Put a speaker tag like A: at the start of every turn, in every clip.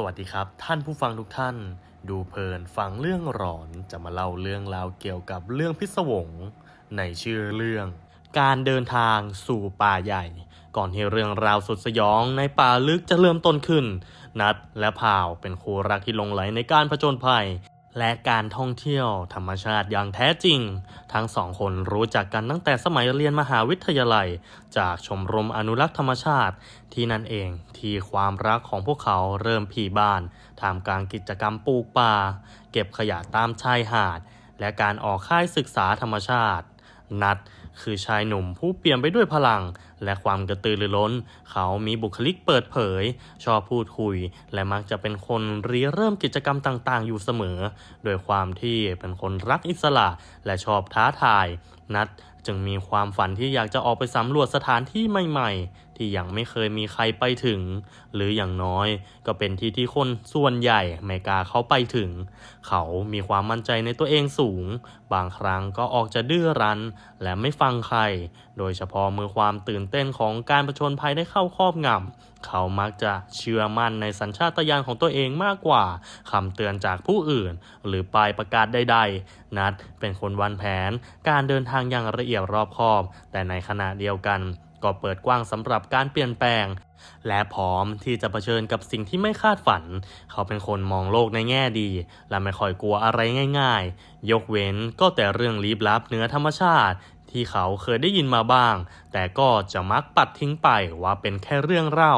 A: สวัสดีครับ ท่านผู้ฟังทุกท่าน ดูเพลินฟังเรื่องหลอนจะมาเล่าเรื่องราวเกี่ยวกับเรื่องพิศวงในชื่อเรื่อง การเดินทางสู่ป่าใหญ่ ก่อนที่เรื่องราวสุดสยองในป่าลึกจะเริ่มต้นขึ้น นัดและพาวเป็นคู่รักที่หลงไหลในการผจญภัย และการท่องเที่ยวธรรมชาติอย่างแท้จริง ทั้งสองคนรู้จักกันตั้งแต่สมัยเรียนมหาวิทยาลัย จากชมรมอนุรักษ์ธรรมชาติ ที่นั่นเองที่ความรักของพวกเขาเริ่มผีบ้านทำกลารกิจกรรมปลูกป่า เก็บขยะตามชายหาด และการออกค่ายศึกษาธรรมชาติ นัด คือชายหนุ่มผู้เปี่ยมไปด้วยพลัง และความกระตือรือร้น เขามีบุคลิกเปิดเผย ชอบพูดคุย และมักจะเป็นคนริเริ่มกิจกรรมต่างๆ อยู่เสมอ โดยความที่เป็นคนรักอิสระ และชอบท้าทาย นัดจึงมีความฝันที่อยากจะออกไปสำรวจสถานที่ใหม่ ๆ ที่ยังไม่เคยมีใครไปถึง หรืออย่างน้อย ก็เป็นที่ที่คนส่วนใหญ่ไม่กล้าเข้าไปถึง เขามีความมั่นใจในตัวเองสูง บางครั้งก็ออกจะดื้อรั้น และไม่ฟังใคร โดยเฉพาะเมื่อความตื่นเต้นของการประชนภัยได้เข้าครอบงำเขามักจะเชื่อมั่นในสัญชาตญาณของตัวเองมากกว่าคำเตือนจากผู้อื่น หรือป้ายประกาศใด ๆ นัดเป็นคนวางแผน การเดินทางอย่างละเอียดรอบคอบ แต่ในขณะเดียวกัน ก็เปิดกว้างสำหรับการเปลี่ยนแปลง และพร้อมที่จะเผชิญกับสิ่งที่ไม่คาดฝัน เขาเป็นคนมองโลกในแง่ดี และไม่ค่อยกลัวอะไรง่าย ๆ ยกเว้นก็แต่เรื่องลี้ลับเหนือธรรมชาติ ที่เขาเคยได้ยินมาบ้าง แต่ก็จะมักปัดทิ้งไปว่าเป็นแค่เรื่องเล่า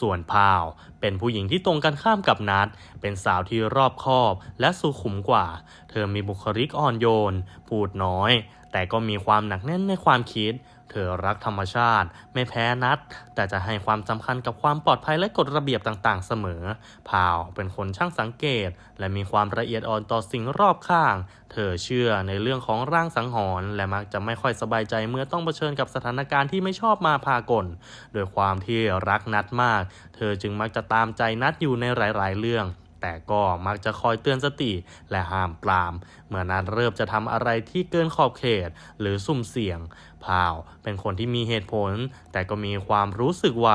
A: ส่วนพาว เป็นผู้หญิงที่ตรงกันข้ามกับนัด เป็นสาวที่รอบคอบและสุขุมกว่า เธอมีบุคลิกอ่อนโยน พูดน้อย แต่ก็มีความหนักแน่นในความคิด เธอรักธรรมชาติ ไม่แพ้นัด แต่จะให้ความสำคัญกับความปลอดภัยและกฎระเบียบต่างๆ เสมอ พาวเป็นคนช่างสังเกต และมีความละเอียดอ่อนต่อสิ่งรอบข้าง เธอเชื่อในเรื่องของร่างสังหรณ์และมักจะไม่ค่อยสบายใจเมื่อต้องเผชิญกับสถานการณ์ที่ไม่ชอบมาพากลโดยความที่รักนัดมาก เธอจึงมักจะตามใจนัดอยู่ในหลาย ๆ เรื่อง แต่ก็มักจะคอยเตือนสติ และห้ามปราม เมื่อนัดเริ่มจะทำอะไรที่เกินขอบเขต หรือสุ่มเสี่ยงพาวเป็นคนที่มีเหตุผล แต่ก็มีความรู้สึกไว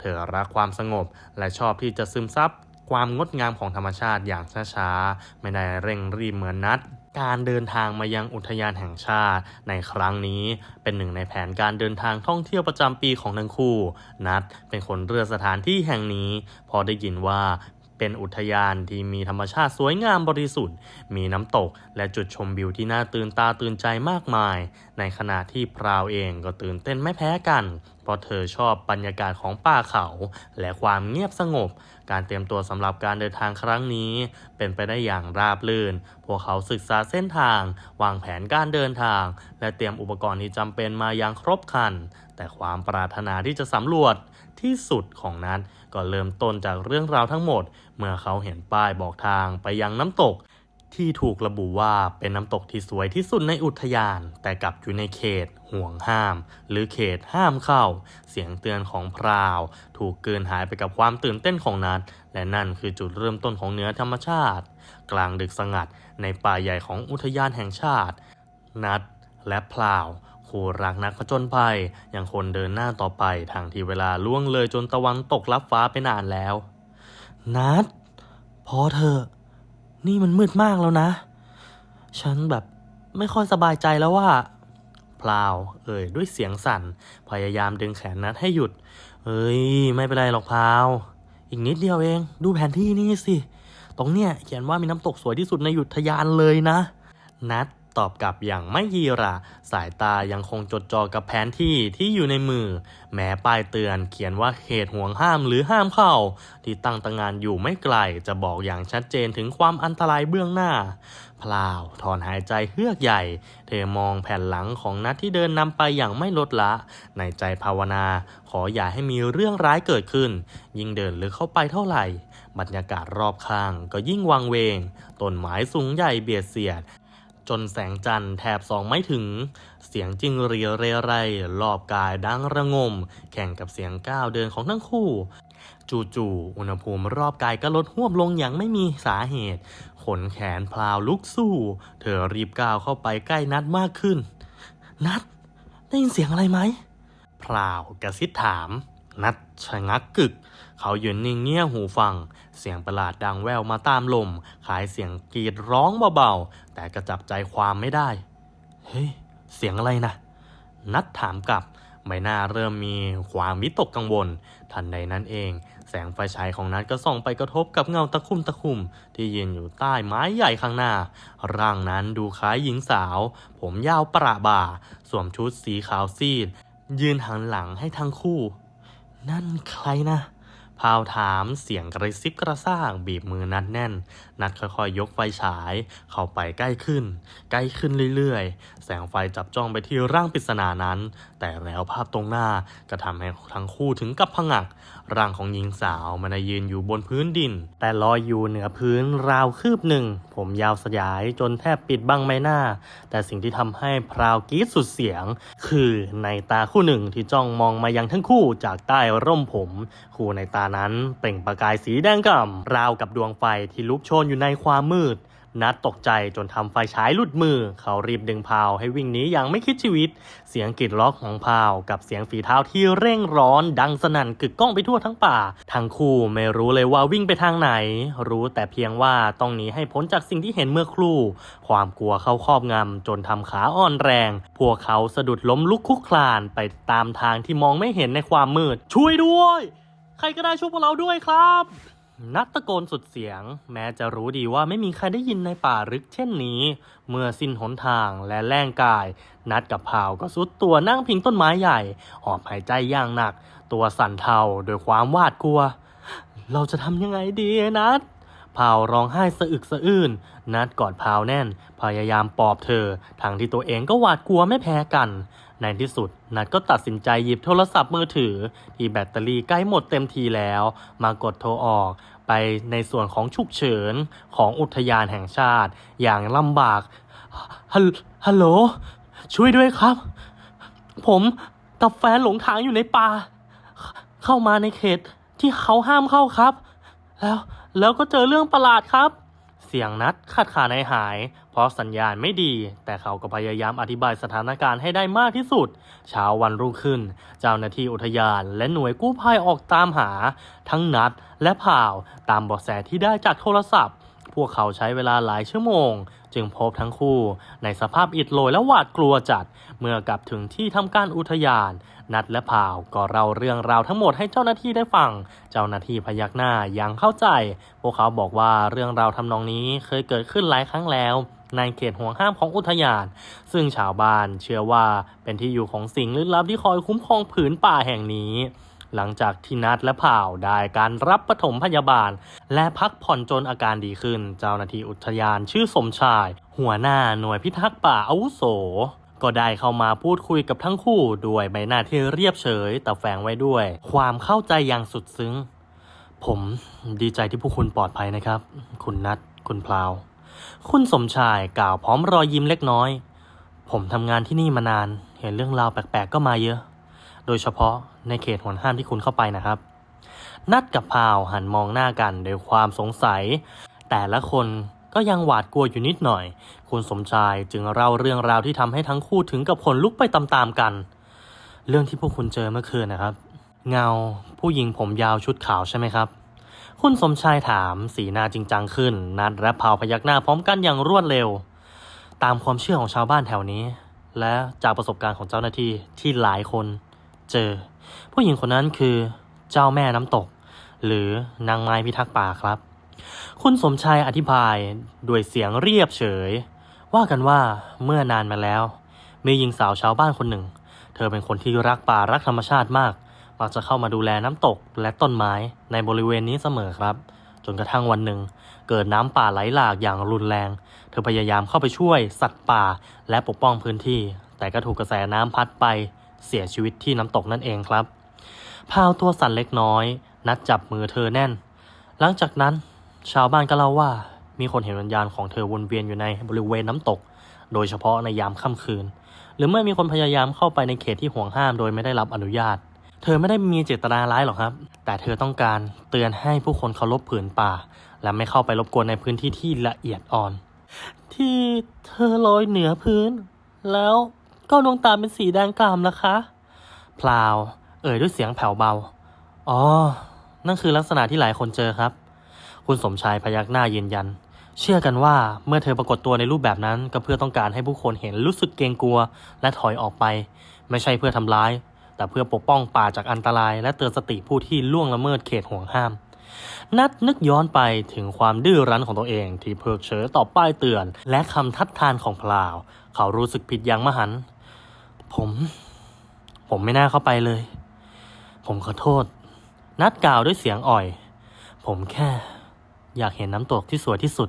A: เธอรักความสงบ และชอบที่จะซึมซับความงดงามของธรรมชาติอย่างช้าๆ ไม่ได้เร่งรีบเหมือนนัดการเดินทางมายังอุทยานแห่งชาติ ในครั้งนี้เป็นหนึ่งในแผนการเดินทางท่องเที่ยวประจำปีของทั้งคู่ นัดเป็นคนเลือกสถานที่แห่งนี้ พอได้ยินว่า เป็นอุทยานที่มีธรรมชาติสวยงามบริสุทธิ์ มีน้ำตกและจุดชมวิวที่น่าตื่นตาตื่นใจมากมาย ในขณะที่พราวเองก็ตื่นเต้นไม่แพ้กัน เพราะเธอชอบบรรยากาศของป่าเขา และความเงียบสงบ การเตรียมตัวสำหรับการเดินทางครั้งนี้ เป็นไปได้อย่างราบรื่น พวกเขาศึกษาเส้นทาง วางแผนการเดินทาง และเตรียมอุปกรณ์ที่จำเป็นมาอย่างครบครัน แต่ความปรารถนาที่จะสำรวจที่สุดของนั้น ก็เริ่มต้นจากเรื่องราวทั้งหมด เมื่อเขาเห็นป้ายบอกทางไปยังน้ำตก ที่ถูกระบุว่าเป็นน้ำตกที่สวยที่สุดในอุทยาน แต่กลับอยู่ในเขต ห่วงห้าม หรือเขตห้ามเข้า เสียงเตือนของพราว ถูกเกินหายไปกับความตื่นเต้นของนัดและนั่นคือจุดเริ่มต้นของเหนือธรรมชาติ กลางดึกสงัด ในป่าใหญ่ของอุทยานแห่งชาติ นัดและพลาว คู่รักนักผจญภัยยังคนเดินหน้าต่อไปทางที่เวลาล่วงเลยจนตะวันตกลับฟ้าไปนานแล้ว นัดพอเถอนี่มันมืดมากแล้วนะ ฉันแบบไม่ค่อยสบายใจแล้วว่าพลาวเอ่ยด้วยเสียงสั่น พยายามดึงแขนนัดให้หยุด เอ้ย ไม่เป็นไรหรอกพลาว อีกนิดเดียวเอง ดูแผนที่นี่สิ ตรงเนี้ยเขียนว่ามีน้ำตกสวยที่สุดในอุทยานเลยนะ นัด ตอบกลับอย่างไม่ยีระ สายตายังคงจดจ่อกับแผนที่ที่อยู่ในมือ แม้ป้ายเตือนเขียนว่าเขตห่วงห้ามหรือห้ามเข้า ที่ตั้งตางานอยู่ไม่ไกลจะบอกอย่างชัดเจนถึงความอันตรายเบื้องหน้าพลาวถอนหายใจเฮือกใหญ่ เธอมองแผ่นหลังของนัดที่เดินนำไปอย่างไม่ลดละ ในใจภาวนา ขออย่าให้มีเรื่องร้ายเกิดขึ้น ยิ่งเดินลึกเข้าไปเท่าไหร่ บรรยากาศรอบข้างก็ยิ่งวังเวงต้นไม้สูงใหญ่เบียดเสียด จนแสงจันทร์แทบส่องไม่ถึง เสียงจิ้งเรียเรไรรอบกายดังระงม แข่งกับเสียงก้าวเดินของทั้งคู่ จู่ๆอุณหภูมิรอบกายก็ลดหวบลงอย่างไม่มีสาเหตุ ขนแขนพลาวลุกสู้ เธอรีบก้าวเข้าไปใกล้นัดมากขึ้น นัดได้ยินเสียงอะไรไหมพลาวกระซิบถาม นัดชะงักกึก เขาหยืนนิ่งเงี่ยหูฟัง เสียงประหลาดดังแว่วมาตามลมคลายเสียงกรีดร้องเบาๆ แต่กระจับใจความไม่ได้ เฮ้ย เสียงอะไรนะ นัดถามกลับ ใบหน้าเริ่มมีความวิตกกังวล ทันใดนั้นเอง แสงไฟฉายของนัดก็ส่องไปกระทบกับเงาตะคุ่มตะคุ่มที่ยืนอยู่ใต้ไม้ใหญ่ข้างหน้า ร่างนั้นดูคล้ายหญิงสาว ผมยาวประบ่า สวมชุดสีขาวซีด ยืนหันหลังให้ทั้งคู่ นั่นใครนะ พาวถามเสียงกระซิบกระซ่างบีบมือนัดแน่น นัดค่อยๆยกไฟฉาย เข้าไปใกล้ขึ้น ใกล้ขึ้นเรื่อยๆ แสงไฟจับจ้องไปที่ร่างปริศนานั้น แต่แล้วภาพตรงหน้าก็ทำให้ทั้งคู่ถึงกับผงักร่างของหญิงสาวมันยืนอยู่บนพื้นดิน แต่ลอยอยู่เหนือพื้นราวคืบหนึ่ง ผมยาวสยายจนแทบปิดบังใบหน้า แต่สิ่งที่ทำให้พราวกรีดสุดเสียง คือในตาคู่หนึ่งที่จ้องมองมายังทั้งคู่จากใต้ร่มผม คู่ในตานั้นเปล่งประกายสีแดงก่ำราวกับดวงไฟที่ลุกโชนอยู่ในความมืด นัดตกใจจนทำไฟฉายหลุดมือ เขารีบดึงพาวให้วิ่งหนีอย่างไม่คิดชีวิต เสียงกรีดร้องของพาว กับเสียงฝีเท้าที่เร่งร้อน ดังสนั่นกึกก้องไปทั่วทั้งป่า ทั้งคู่ไม่รู้เลยว่าวิ่งไปทางไหน รู้แต่เพียงว่าต้องหนีให้พ้นจากสิ่งที่เห็นเมื่อครู่ ความกลัวเข้าครอบงำจนทำขาอ่อนแรง พวกเขาสะดุดล้มลุกคลุกคลานไปตามทางที่มองไม่เห็นในความมืด ช่วยด้วย ใครก็ได้ช่วยพวกเราด้วยครับ นัดตะโกนสุดเสียง แม้จะรู้ดีว่าไม่มีใครได้ยินในป่าลึกเช่นนี้ เมื่อสิ้นหนทางและแรงกาย นัดกับพาวก็สุดตัวนั่งพิงต้นไม้ใหญ่ หอบหายใจอย่างหนัก ตัวสั่นเทาโดวยความหวาดกลัว เราจะทำยังไงดีนัดพาวร้องไห้สะอึกสะอื้นนัดกอดพาวแน่น พยายามปลอบเธอทั้งที่ตัวเองก็หวาดกลัวไม่แพ้กัน ในที่สุดนัดก็ตัดสินใจหยิบโทรศัพท์มือถือ ที่แบตเตอรี่ใกล้หมดเต็มทีแล้ว มากดโทรออกไปในส่วนของฉุกเฉินของอุทยานแห่งชาติ อย่างลำบาก ฮัลโหล ช่วยด้วยครับ ผมกับแฟนหลงทางอยู่ในป่า เข้ามาในเขตที่เขาห้ามเข้าครับ แล้วแล้วก็เจอเรื่องประหลาดครับ เสียงนัดขาดขาดหายหาย เพราะสัญญาณไม่ดี แต่เขาก็พยายามอธิบายสถานการณ์ให้ได้มากที่สุด เช้าวันรุ่งขึ้น เจ้าหน้าที่อุทยานและหน่วยกู้ภัยออกตามหา ทั้งนัดและผ่าวตามเบาะแสที่ได้จากโทรศัพท์ พวกเขาใช้เวลาหลายชั่วโมง จึงพบทั้งคู่ ในสภาพอิดโรยและหวาดกลัวจัด เมื่อกลับถึงที่ทำการอุทยาน นัดและพาวก็เล่าเรื่องราวทั้งหมดให้เจ้าหน้าที่ได้ฟัง เจ้าหน้าที่พยักหน้าอย่างเข้าใจ พวกเขาบอกว่าเรื่องราวทำนองนี้เคยเกิดขึ้นหลายครั้งแล้วในเขตห่วงห้ามของอุทยาน ซึ่งชาวบ้านเชื่อว่าเป็นที่อยู่ของสิ่งลึกลับที่คอยคุ้มครองผืนป่าแห่งนี้ หลังจากที่นัดและผ่าวได้การรับปฐมพยาบาล และพักผ่อนจนอาการดีขึ้น เจ้าหน้าที่อุทยานชื่อสมชาย หัวหน้าหน่วยพิทักษ์ป่าอาวุโส ก็ได้เข้ามาพูดคุยกับทั้งคู่ด้วยใบหน้าที่เรียบเฉยแต่แฝงไว้ด้วย ความเข้าใจอย่างสุดซึ้ง ผมดีใจที่พวกคุณปลอดภัยนะครับ คุณนัดคุณพลาว คุณสมชายกล่าวพร้อมรอยยิ้มเล็กน้อย ผมทำงานที่นี่มานาน เห็นเรื่องราวแปลกๆก็มาเยอะ โดยเฉพาะในเขตห่วงห้ามที่คุณเข้าไปนะครับ นัดกับพาวหันมองหน้ากันด้วยความสงสัย แต่ละคนก็ยังหวาดกลัวอยู่นิดหน่อย คุณสมชายจึงเล่าเรื่องราวที่ทำให้ทั้งคู่ถึงกับขนลุกไปตามๆกัน เรื่องที่พวกคุณเจอเมื่อคืนนะครับ เงาผู้หญิงผมยาวชุดขาวใช่ไหมครับ คุณสมชายถามสีหน้าจริงจังขึ้น นัดและพาวพยักหน้าพร้อมกันอย่างรวดเร็ว ตามความเชื่อของชาวบ้านแถวนี้ และจากประสบการณ์ของเจ้าหน้าที่ที่หลายคน เจอ ผู้หญิงคนนั้นคือเจ้าแม่น้ำตก หรือนางไม้พิทักษ์ป่าครับ คุณสมชายอธิบายด้วยเสียงเรียบเฉย ว่ากันว่าเมื่อนานมาแล้ว มีหญิงสาวชาวบ้านคนหนึ่ง เธอเป็นคนที่รักป่ารักธรรมชาติมาก มักจะเข้ามาดูแลน้ำตกและต้นไม้ในบริเวณนี้เสมอครับจนกระทั่งวันหนึ่ง เกิดน้ำป่าไหลหลากอย่างรุนแรง เธอพยายามเข้าไปช่วยสัตว์ป่าและปกป้องพื้นที่ แต่ก็ถูกกระแสน้ำพัดไป เสียชีวิตที่น้ำตกนั่นเองครับ พาวตัวสั่นเล็กน้อย นัดจับมือเธอแน่น หลังจากนั้นชาวบ้านก็เล่าว่ามีคนเห็นวิญญาณของเธอวนเวียนอยู่ในบริเวณน้ำตก โดยเฉพาะในยามค่ำคืน หรือเมื่อมีคนพยายามเข้าไปในเขตที่ห่วงห้ามโดยไม่ได้รับอนุญาต เธอไม่ได้มีเจตนาร้ายหรอกครับ แต่เธอต้องการเตือนให้ผู้คนเคารพผืนป่า และไม่เข้าไปรบกวนในพื้นที่ที่ละเอียดอ่อน ที่เธอลอยเหนือพื้น แล้ว ก็ดวงตาเป็นสีแดงกล่ำนะคะพลาวเอ่ยด้วยเสียงแผ่วเบา อ๋อ นั่นคือลักษณะที่หลายคนเจอครับ คุณสมชายพยักหน้ายืนยัน เชื่อกันว่าเมื่อเธอปรากฏตัวในรูปแบบนั้น ก็เพื่อต้องการให้ผู้คนเห็นรู้สึกเกรงกลัว และถอยออกไป ไม่ใช่เพื่อทำร้าย แต่เพื่อปกป้องป่าจากอันตราย และเตือนสติผู้ที่ล่วงละเมิดเขตห่วงห้าม นัดนึกย้อนไปถึงความดื้อรั้นของตัวเองที่เพิกเฉยต่อป้ายเตือน และคำทัดทานของพลาว เขารู้สึกผิดอย่างมหันต์ ผม ผมไม่น่าเข้าไปเลย ผมขอโทษ นัดกล่าวด้วยเสียงอ่อย ผมแค่ อยากเห็นน้ำตกที่สวยที่สุด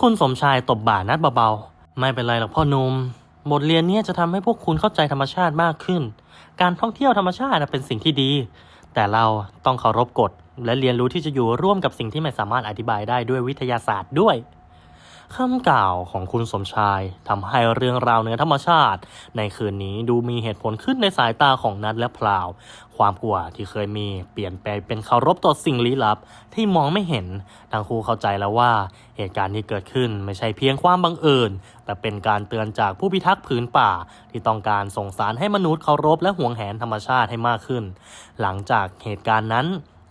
A: คุณสมชายตบบ่านัดเบาๆ ไม่เป็นไรหรอกพ่อนุ่มบทเรียนนี้จะทำให้พวกคุณเข้าใจธรรมชาติมากขึ้น การท่องเที่ยวธรรมชาติน่ะเป็นสิ่งที่ดี แต่เราต้องเคารพกฎและเรียนรู้ที่จะอยู่ร่วมกับสิ่งที่ไม่สามารถอธิบายได้ด้วยวิทยาศาสตร์ด้วย คำกล่าวของคุณสมชายทำให้เรื่องราวเหนือธรรมชาติ ในคืนนี้ดูมีเหตุผลขึ้นในสายตาของนัดและพลาว ความกลัวที่เคยมีเปลี่ยนไปเป็นเคารพต่อสิ่งลี้ลับที่มองไม่เห็นทั้งคู่เข้าใจแล้วว่า เหตุการณ์ที่เกิดขึ้นไม่ใช่เพียงความบังเอิญแต่เป็นการเตือนจากผู้พิทักษ์ผืนป่า ที่ต้องการส่งสารให้มนุษย์เคารพและห่วงแหนธรรมชาติให้มากขึ้น หลังจากเหตุการณ์นั้น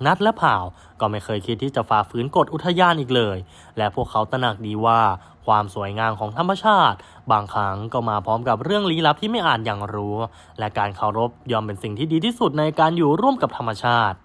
A: นัดและผ่าวก็ไม่เคยคิดที่จะฝ่าฝืนกฎอุทยานอีกเลย และพวกเขาตระหนักดีว่า ความสวยงามของธรรมชาติ บางครั้งก็มาพร้อมกับเรื่องลี้ลับที่ไม่อาจอย่างรู้ และการเคารพยอมเป็นสิ่งที่ดีที่สุดในการอยู่ร่วมกับธรรมชาติ